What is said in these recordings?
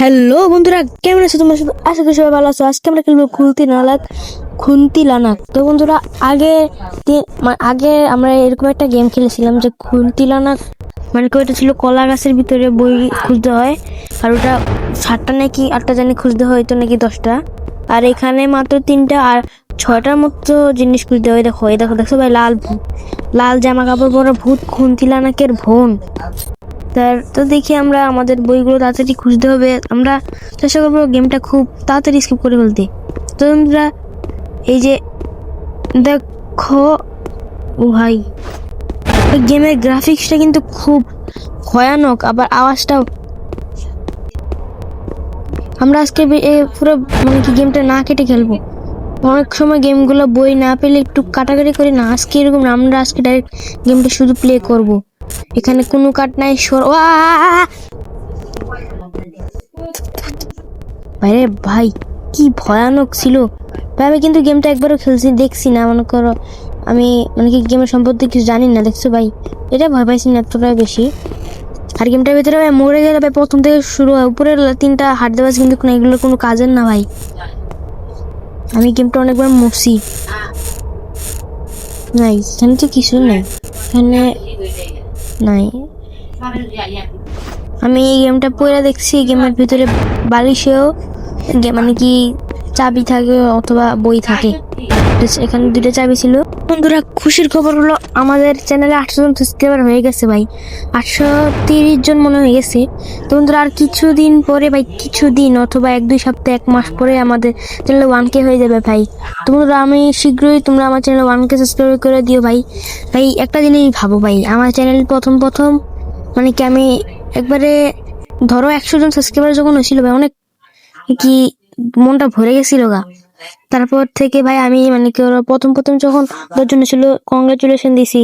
Hello বন্ধুরা, কেমন আছো তোমরা? সবাই আশা করি সবাই ভালো আছো। আজকে আমরা খেলব খুলতি নালাক খুন্তি লানাক তো বন্ধুরা, আগে আগে আমরা এরকম একটা গেম খেলেছিলাম যে খুন্তি লানাক মানে কি ওটা ছিল কলা গাছের ভিতরে বই খুঁজতে হয়, আর ওটা সাতটা নাকি আটটা জানি খুঁজতে হয় তো নাকি দশটা। আর এখানে মাত্র তিনটা আর ছয়টার মতো জিনিস খুঁজতে হয়। দেখো, এই দেখো দেখছ ভাই, লাল লাল জামা কাপড় পরা ভূত, খুন্তি লানাকের বোন। তার, তো দেখি আমরা আমাদের বইগুলো তাড়াতাড়ি খুঁজতে হবে। আমরা চেষ্টা করব গেমটা খুব তাড়াতাড়ি স্কিপ করে ফেলতে। তো আমরা এই যে দেখো, ও ভাই গেমের গ্রাফিক্সটা কিন্তু খুব ভয়ানক, আবার আওয়াজটাও। আমরা আজকে পুরো মানে কি গেমটা না কেটে খেলব। অনেক সময় গেমগুলো বই না পেলে একটু কাটাকাটি করি না, আজকে এরকম আমরা আজকে ডাইরেক্ট গেমটা শুধু প্লে করব। এখানে কোনো কাট নাই, সর! আরে ভাই, কি ভয়ানক ছিল। ভাই, আমি কিন্তু গেমটা একবারও খেলছি, দেখছি না, মনে করো। আমি মানে কি গেমের সম্পর্কে কিছু জানি না, দেখছ ভাই? এটা ভয় পাইছি না, এতটা বেশি। আর গেমটার ভিতরে ভাই মরে গেলে ভাই প্রথম থেকে শুরু হয়। উপরের তিনটা হাট দেওয়াজ কিন্তু কোনো এগুলো কোনো কাজের না ভাই। আমি গেমটা অনেকবার মরছি। নাই এখানে তো কিছু নেই। এখানে নাই। আমি এই গেমটা পড়ে দেখছি গেমের ভিতরে বালিশেও মানে কি চাবি থাকে অথবা বই থাকে। এখানে দুটো চাবি ছিল। বন্ধুরা, খুশির খবর হলো আমাদের চ্যানেলে আটশো জন সাবস্ক্রাইবার হয়ে গেছে ভাই। আটশো তিরিশ জন মনে হয়ে গেছে। তো বন্ধুরা, আর কিছুদিন পরে ভাই, কিছুদিন অথবা এক, দুই সপ্তাহ, এক মাস পরে আমাদের চ্যানেলে ওয়ান কে হয়ে যাবে ভাই। তো বন্ধুরা, আমি শীঘ্রই তোমরা আমার চ্যানেলে ওয়ান কে সাবস্ক্রাইব করে দিও ভাই। ভাই, একটা জিনিস ভাবো ভাই, আমার চ্যানেল প্রথম প্রথম মানে কি আমি একবারে ধরো একশো জন সাবস্ক্রাইবার যখন হয়েছিল ভাই, অনেক কি মনটা ভরে গেছিল গা। তারপর থেকে ভাই আমি মানে কি প্রথম প্রথম যখন দশজন ছিল কংগ্রেচুলেশন দিছি।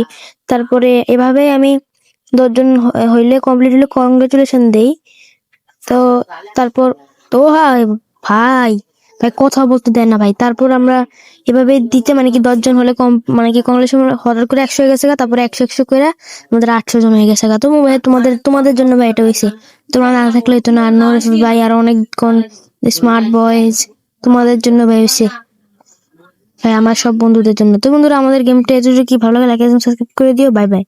তারপরে এভাবে আমি দশজন হইলে কমপ্লিট হলে কংগ্রেচুলেশন দেই। তো তারপর তো ভাই ভাই ভাই কথা বলতে দেয় না ভাই। তারপর আমরা এভাবে দিতে মানে কি দশজন হলে কম মানে কি কংগ্রেস হঠাৎ করে একশো হয়ে গেছে গা, তারপরে একশো একশো করে আমাদের আটশো জন হয়ে গেছে গা। তো ভাই, তোমাদের তোমাদের জন্য ভাই এটা হয়েছে তোমরা না থাকলে তো না। ভাই, আর অনেকক্ষণ স্মার্ট বয়েজ তোমাদের জন্য ভাই হ্যাঁ আমার সব বন্ধুদের জন্য। তো বন্ধুরা, আমাদের গেমটা এতটুকু কি ভালো লাগে লাইক সাবস্ক্রাইব করে দিও। Bye bye